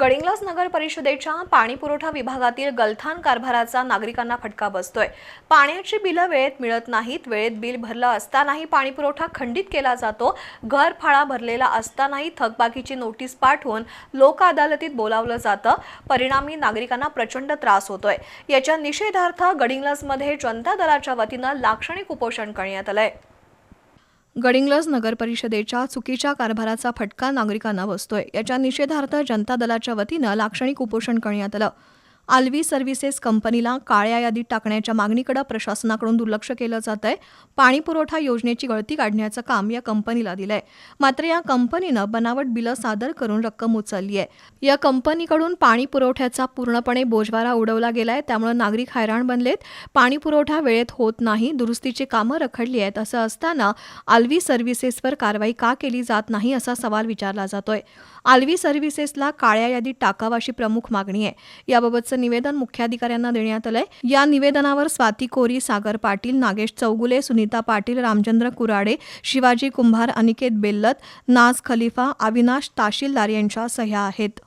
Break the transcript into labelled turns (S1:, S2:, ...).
S1: गडिंग्लास नगर परिषदेच्या पाणी पुरवठा विभागातील गलथान कारभाराचा नागरिकांना फटका बसतोय. पाण्याची बिलं वेळेत मिळत नाहीत वेळेत बिल भरलं असतानाही पाणी पुरवठा खंडित केला जातो. घर फाळा भरलेला असतानाही थकबाकीची नोटीस पाठवून लोक अदालतीत बोलावलं जातं. परिणामी नागरिकांना प्रचंड त्रास होतोय. याच्या निषेधार्थ गडिंग्लासमध्ये जनता दलाच्या वतीनं लाक्षणिक उपोषण करण्यात आलंय. गडिंग्लज नगर परिषदेच्या चुकीच्या कारभाराचा फटका नागरिकांना बसतोय. याच्या निषेधार्थ जनता दलाच्या वतीनं लाक्षणिक उपोषण करण्यात आलं. आल्वी सर्व्हिसेस कंपनीला काळ्या यादीत टाकण्याच्या मागणीकडे प्रशासनाकडून दुर्लक्ष केलं जात आहे. पाणी पुरवठा योजनेची गळती काढण्याचं काम या कंपनीला दिलंय. मात्र या कंपनीनं बनावट बिलं सादर करून रक्कम उचलली आहे. या कंपनीकडून पाणी पुरवठ्याचा पूर्णपणे बोजवारा उडवला गेलाय. त्यामुळे नागरिक हैराण बनलेत. पाणी पुरवठा वेळेत होत नाही. दुरुस्तीची कामं रखडली आहेत असं असताना आल्वी सर्व्हिसेसवर कारवाई का केली जात नाही असा सवाल विचारला जातोय. आल्वी सर्व्हिसेसला काळ्या यादीत टाकावाशी अशी प्रमुख मागणी आहे. याबाबतचं निवेदन मुख्याधिकाऱ्यांना देण्यात आलंय. या निवेदनावर स्वाती कोरी सागर पाटील नागेश चौगुले सुनीता पाटील रामचंद्र कुराडे शिवाजी कुंभार अनिकेत बेल्लत नाज खलिफा अविनाश ताशीलदार यांच्या सह्या आहेत.